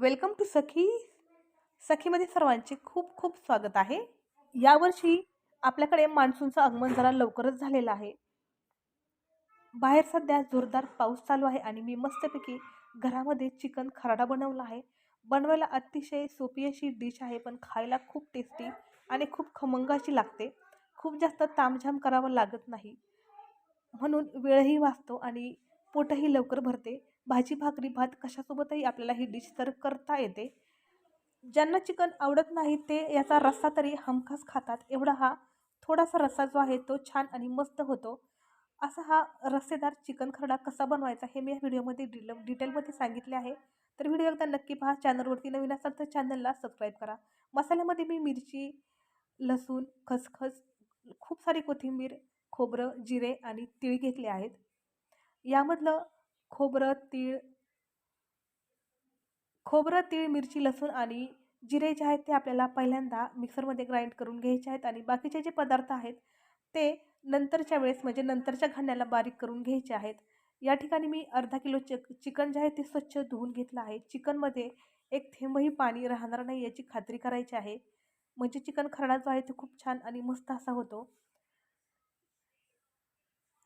Welcome to सखी. सखीमध्ये सर्वांचे खूप खूप स्वागत आहे. यावर्षी आपल्याकडे मान्सूनचं आगमन जरा लवकरच झालेलं आहे. बाहेर सध्या जोरदार पाऊस चालू आहे आणि मी मस्तपैकी घरामध्ये चिकन खराडा बनवला आहे. बनवायला अतिशय सोपी अशी डिश आहे पण खायला खूप टेस्टी आणि खूप खमंग अशी लागते. खूप जास्त तामझाम करावं लागत नाही. म्हणून वेळही वाचतो आणि पोटही लवकर भरते. भाजी भाकरी भात कशासोबतही आपल्याला ही डिश सर्व करता येते. ज्यांना चिकन आवडत नाही ते याचा रस्सा तरी हमखास खातात. एवढा हा थोडासा रस्सा जो आहे तो छान आणि मस्त होतो. असा हा रस्सेदार चिकन खरडा कसा बनवायचा हे मी या व्हिडिओमध्ये डिल डिटेलमध्ये सांगितले आहे. तर व्हिडिओ एकदा नक्की पहा. चॅनलवरती नवीन असाल तर चॅनलला सबस्क्राईब करा. मसाल्यामध्ये मी मिरची लसूण खसखस खूप सारी कोथिंबीर खोबरं जिरे आणि तीळ घेतले आहेत. यामधलं खोबरं तीळ खोबरं तीळ मिरची लसूण आणि जिरे जे आहेत ते आपल्याला पहिल्यांदा मिक्सरमध्ये ग्राइंड करून घ्यायचे आहेत आणि बाकीचे जे पदार्थ आहेत ते नंतरच्या वेळेस म्हणजे नंतरच्या घाण्याला बारीक करून घ्यायचे आहेत. या ठिकाणी मी अर्धा किलो चिक चिकन जे आहे ते स्वच्छ धुवून घेतलं आहे. चिकनमध्ये एक थेंबही पाणी राहणार नाही याची खात्री करायची आहे. म्हणजे चिकन खरडा जो आहे तो खूप छान आणि मस्त असा होतो.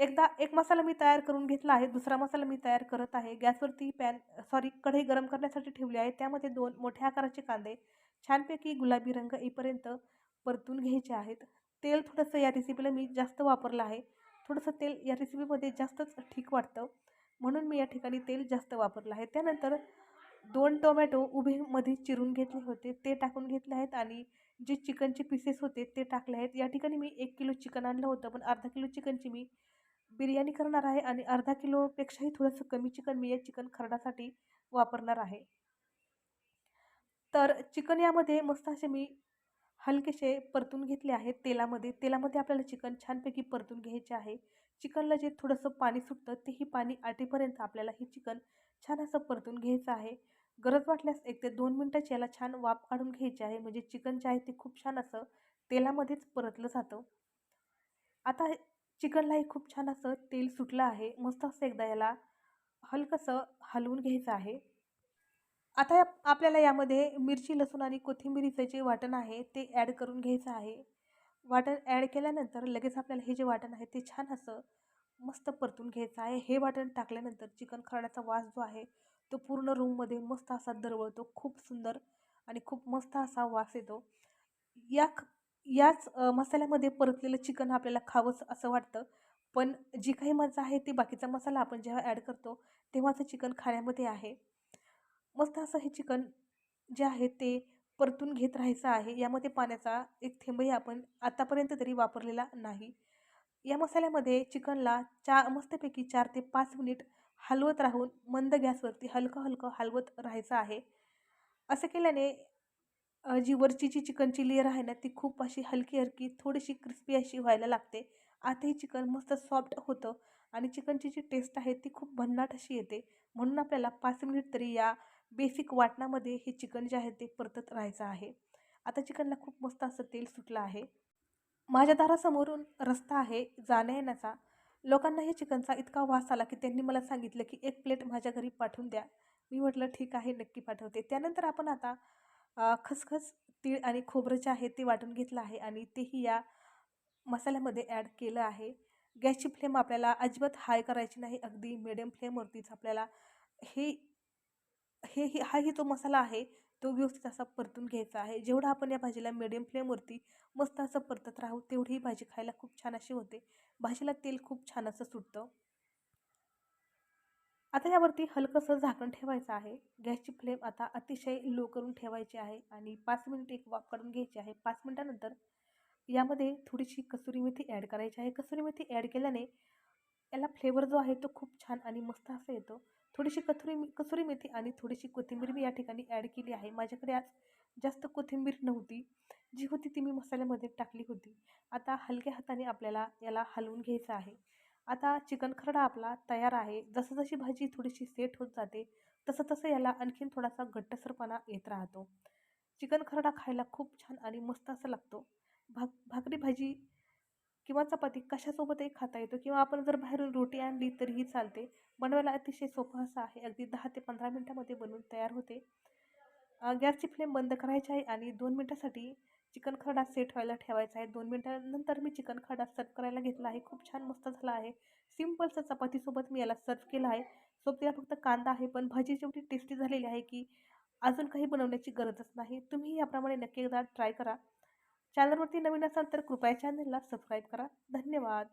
एकदा एक मसाला मी तयार करून घेतला आहे दुसरा मसाला मी तयार करत आहे. गॅसवरती पॅन सॉरी कढई गरम करण्यासाठी ठेवली आहे. त्यामध्ये दोन मोठ्या आकाराचे कांदे छानपैकी गुलाबी रंग येईपर्यंत परतून घ्यायचे आहेत. तेल थोडंसं या रेसिपीला मी जास्त वापरलं आहे. थोडंसं तेल या रेसिपीमध्ये जास्तच ठीक वाटतं. म्हणून मी या ठिकाणी तेल जास्त वापरलं आहे. त्यानंतर दोन टोमॅटो उभेमध्ये चिरून घेतले होते. ते टाकून घेतले आहेत आणि जे चिकनचे पीसेस होते ते टाकले आहेत. या ठिकाणी मी एक किलो चिकन आणलं होतं पण अर्धा किलो चिकनची मी बिर्याणी करणार आहे आणि अर्धा किलोपेक्षाही थोडंसं कमी चिकन मी या चिकन खरडासाठी वापरणार आहे. तर चिकन यामध्ये मस्त असे मी हलकेसे परतून घेतले आहेत तेलामध्ये. तेलामध्ये आपल्याला चिकन छानपैकी परतून घ्यायचे आहे. चिकनला जे थोडंसं पाणी सुटतं तेही पाणी आटेपर्यंत आपल्याला हे चिकन छान असं परतून घ्यायचं आहे. गरज वाटल्यास एक ते दोन मिनटाची याला छान वाफ काढून घ्यायची आहे. म्हणजे चिकन जे आहे ते खूप छान असं तेलामध्येच परतलं जातं. आता चिकनलाही खूप छान असं तेल सुटलं आहे. मस्त असं एकदा याला हलकंसं हलवून घ्यायचं आहे. आता या आपल्याला यामध्ये मिरची लसूण आणि कोथिंबिरीचं जे वाटण आहे ते ॲड करून घ्यायचं आहे. वाटण ॲड केल्यानंतर लगेच आपल्याला हे जे वाटण आहे ते छान असं मस्त परतून घ्यायचं आहे. हे वाटण टाकल्यानंतर चिकन खरड्याचा वास जो आहे तो पूर्ण रूममध्ये मस्त असा दरवळतो. खूप सुंदर आणि खूप मस्त असा वास येतो. या याच मसाल्यामध्ये परतलेलं चिकन आपल्याला खावंच असं वाटतं. पण जी काही मजा आहे ती बाकीचा मसाला आपण जेव्हा ॲड करतो तेव्हाचं चिकन खाण्यामध्ये आहे. मस्त असं हे चिकन जे आहे ते परतून घेत राहायचं आहे. यामध्ये पाण्याचा एक थेंबही आपण आत्तापर्यंत तरी वापरलेला नाही. या मसाल्यामध्ये चिकनला चा मस्तपैकी चार ते पाच मिनिट हलवत राहून मंद गॅसवरती हलकं हलकं हलवत राहायचं आहे. असं केल्याने जी वरची जी चिकनची लेअर आहे ना ती खूप अशी हलकी हलकी थोडीशी क्रिस्पी अशी व्हायला लागते. आताही चिकन मस्त सॉफ्ट होतं आणि चिकनची जी टेस्ट आहे ती खूप भन्नाट अशी येते. म्हणून आपल्याला पाच मिनिट तरी या बेसिक वाटणामध्ये हे चिकन जे आहे ते परतत राहायचं आहे. आता चिकनला खूप मस्त असं तेल सुटलं आहे. माझ्या दारासमोरून रस्ता आहे जाण्या येण्याचा. लोकांना हे चिकनचा इतका वास आला की त्यांनी मला सांगितलं की एक प्लेट माझ्या घरी पाठवून द्या. मी म्हटलं ठीक आहे नक्की पाठवते. त्यानंतर आपण आता खसखस तीळ आणि खोबरं जे आहे ते वाटून घेतलं आहे आणि तेही या मसाल्यामध्ये ॲड केलं आहे. गॅसची फ्लेम आपल्याला अजिबात हाय करायची नाही. अगदी मिडियम फ्लेमवरतीच आपल्याला हे हे हा ही जो मसाला आहे तो व्यवस्थित असा परतून घ्यायचा आहे. जेवढा आपण या भाजीला मिडियम फ्लेमवरती मस्त असं परतत राहू तेवढी भाजी खायला खूप छान अशी होते. भाजीला तेल खूप छान असं सुटतं. आता यावरती हलकंसं झाकण ठेवायचं आहे. गॅसची फ्लेम आता अतिशय लो करून ठेवायची आहे आणि पाच मिनिट एक वाफ काढून घ्यायची आहे. पाच मिनटानंतर यामध्ये थोडीशी कसुरी मेथी ॲड करायची आहे. कसुरी मेथी ॲड केल्याने याला फ्लेवर जो आहे तो खूप छान आणि मस्त असा येतो. थोडीशी कथुरी कसुरी मेथी आणि थोडीशी कोथिंबीर मी या ठिकाणी ॲड केली आहे. माझ्याकडे आज जास्त कोथिंबीर नव्हती. जी होती ती मी मसाल्यामध्ये टाकली होती. आता हलक्या हाताने आपल्याला याला हलवून घ्यायचं आहे. आता चिकन खरडा आपला तयार आहे. जसं जशी भाजी थोडीशी सेट होत जाते तसं तसं याला आणखीन थोडासा घट्टसरपणा येत राहतो. चिकन खरडा खायला खूप छान आणि मस्त असं लागतो. भाक भाकरी भाजी किंवा चपाती कशासोबतही खाता येतो किंवा आपण जर बाहेरून रोटी आणली तरीही चालते. बनवायला अतिशय सोपं असं आहे. अगदी दहा ते पंधरा मिनटामध्ये बनवून तयार होते. गॅसची फ्लेम बंद करायची आहे आणि दोन मिनटासाठी चिकन खरडा सेट व्हायला ठेवायचा आहे. दोन मिनटानंतर मी चिकन खरडा सर्व करायला घेतला आहे. खूप छान मस्त झाला आहे. सिम्पलचा चपातीसोबत मी याला सर्व केला आहे. सोबतीला फक्त कांदा आहे पण भाजी जेवढी टेस्टी झालेली आहे की अजून काही बनवण्याची गरजच नाही. तुम्ही याप्रमाणे नक्की एकदा ट्राय करा. चॅनलवरती नवीन असाल तर कृपया चॅनलला सबस्क्राईब करा. धन्यवाद.